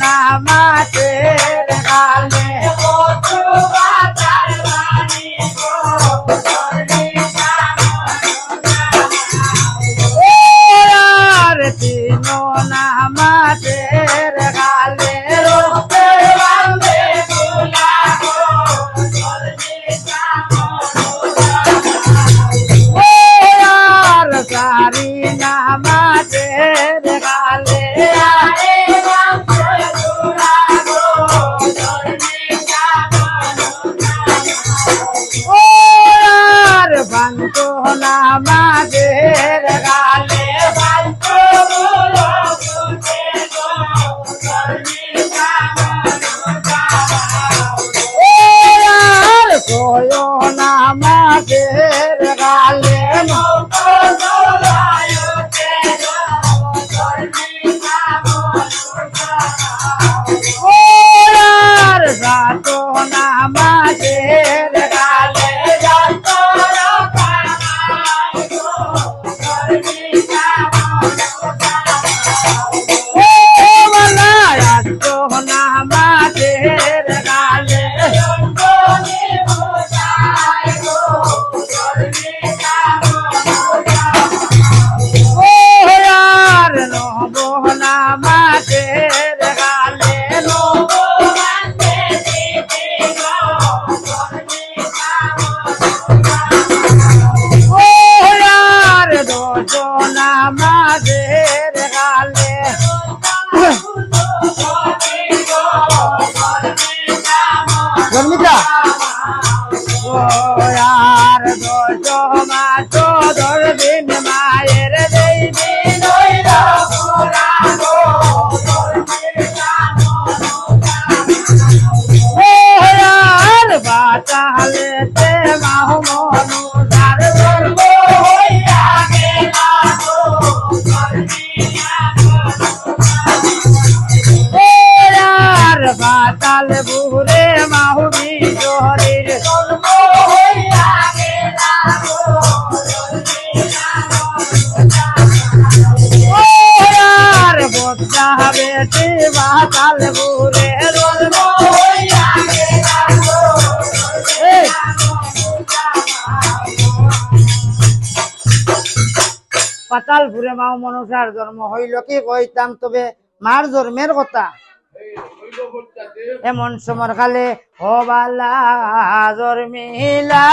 na mate. শান্ত নামাজের গালে। pensar. পাতাল বুড়ে মাহুরি জহরের। বদলা বেটে পাতাল পাতাল ভুরে মাও মনসার জন্ম হইল কি কইতাম তবে মার জন্মের কথা। এমন সমর খালে হবালা জন্মিলা।